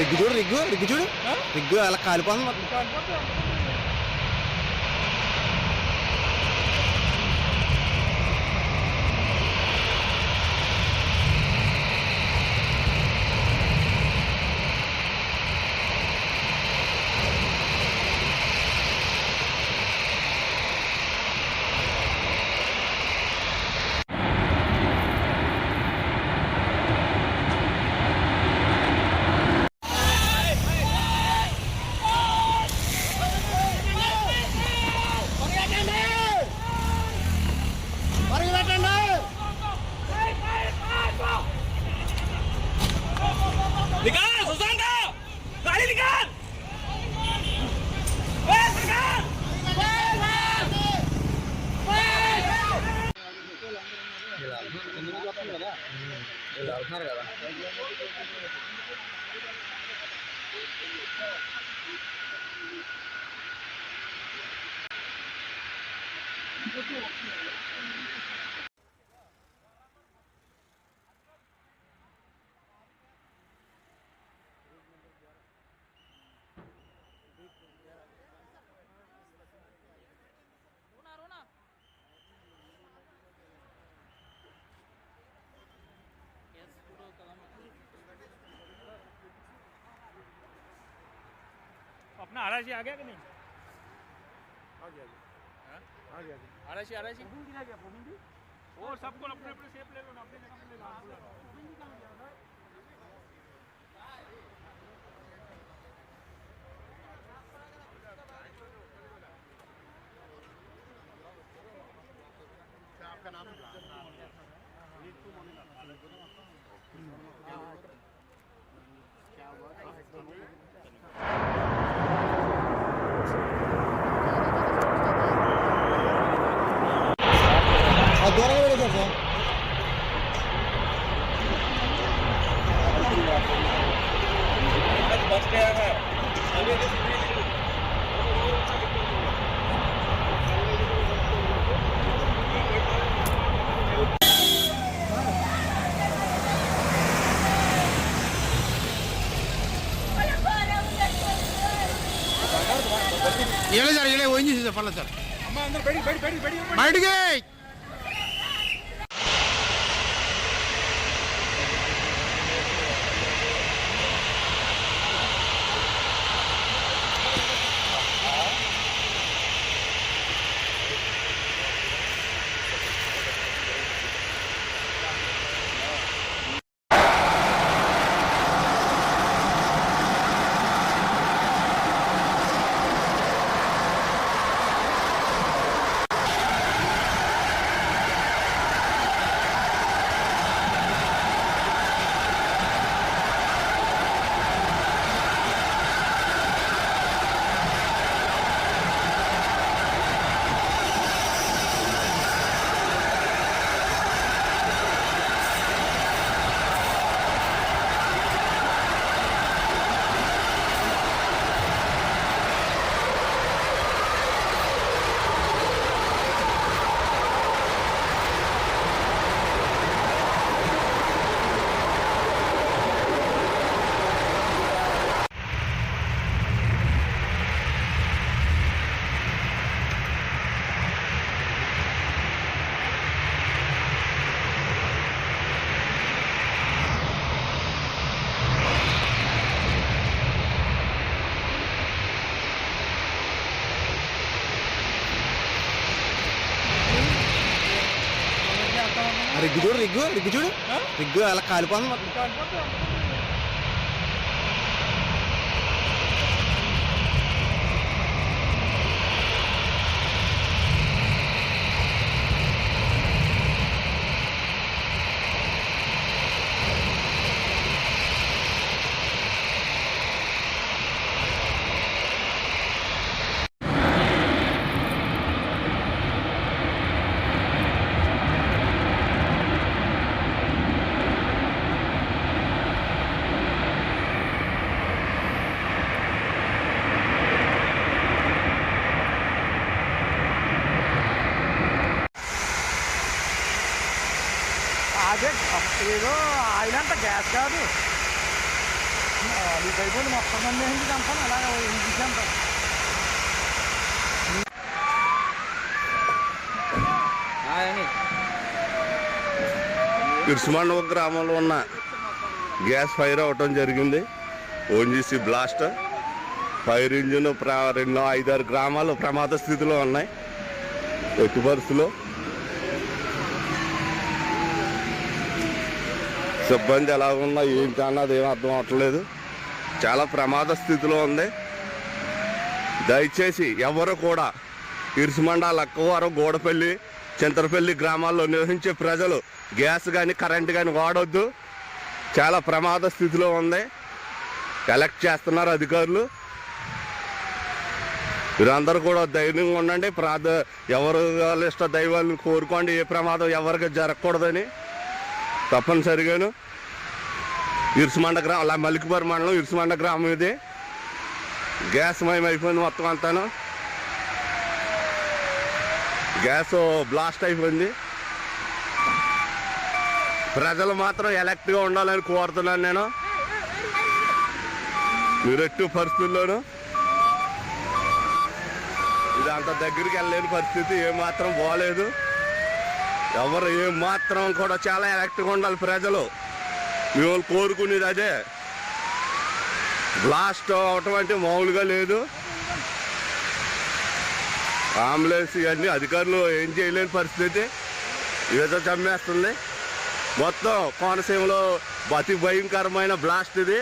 రిగ్గు చూడు రిగ్గు రిగ్గు చూడు రిగ్గు అలా కాలిపోతుంది ことを अपना आराशी आ गया कि नहीं? आ गया आ गया आराशी आराशी और सबको अपने अपने शेप ले लो ना अपने ಇಲ್ಲ ಸರ್ ಇಲ್ಲೇ ಒಯ್ಯಿ ಸರ್ ಪಲ್ಲ ಸರ್ ಬಡಿಗೆ రిగ్గు చూడు రిగ్గు రిగ్గు చూడు. రిగ్గు అలా కాలిపోతుంది. ఏదో ఆయిల్ అంట గ్యాస్ కాదు అయిపోయింది మొత్తం మంది ఏంటి అంటాను అలాగే అంటాను ఇరుసుమండవ గ్రామంలో ఉన్న గ్యాస్ ఫైర్ అవటం జరిగింది. ఓన్జీసీ బ్లాస్ట్ ఫైర్ ఇంజిన్ ప్ర రెండు ఐదారు గ్రామాలు ప్రమాద స్థితిలో ఉన్నాయి. ఎట్టి పరిస్థితుల్లో సిబ్బంది ఎలా ఉన్నా ఏంటి అన్నది ఏం అర్థం అవట్లేదు. చాలా ప్రమాద స్థితిలో ఉంది. దయచేసి ఎవరు కూడా ఇరుసుమండ లక్కవారం గోడపల్లి చింతరపల్లి గ్రామాల్లో నివసించే ప్రజలు గ్యాస్ కానీ కరెంట్ కానీ వాడొద్దు. చాలా ప్రమాద స్థితిలో ఉంది. కలెక్ట్ చేస్తున్నారు అధికారులు. మీరందరూ కూడా ధైర్యంగా ఉండండి. ప్రాధ ఎవరు ఇష్ట దైవాలను కోరుకోండి. ఏ ప్రమాదం ఎవరికి జరగకూడదని. తప్పనిసరిగాను. ఇరుసుమండ గ్రామం అలా మలికిపురం మండలం ఇరుసుమండ గ్రామం ఇది. గ్యాస్ మయం అయిపోయింది మొత్తం అంతాను. గ్యాస్ బ్లాస్ట్ అయిపోయింది. ప్రజలు మాత్రం ఎలక్ట్గా ఉండాలని కోరుతున్నాను నేను. మీరు పరిస్థితుల్లోను పరిస్థితుల్లోనూ ఇది అంత దగ్గరికి వెళ్ళలేని పరిస్థితి ఏమాత్రం బాగలేదు ఎవరు ఏం మాత్రం కూడా చాలా ఎలక్ట్రిక్ ఉండాలి ప్రజలు. మేము కోరుకునేది అదే. బ్లాస్ట్ అవటం అంటే మామూలుగా లేదు. అంబులెన్స్ ఇవన్నీ అధికారులు ఏం చేయలేని పరిస్థితి. ఏదో చమ్మేస్తుంది మొత్తం కోనసీమలో అతి భయంకరమైన బ్లాస్ట్ ఇది.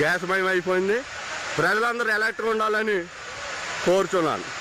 గ్యాస్ భయం అయిపోయింది. ప్రజలందరూ ఎలక్ట్రిక్ ఉండాలని కోరుచున్నాను.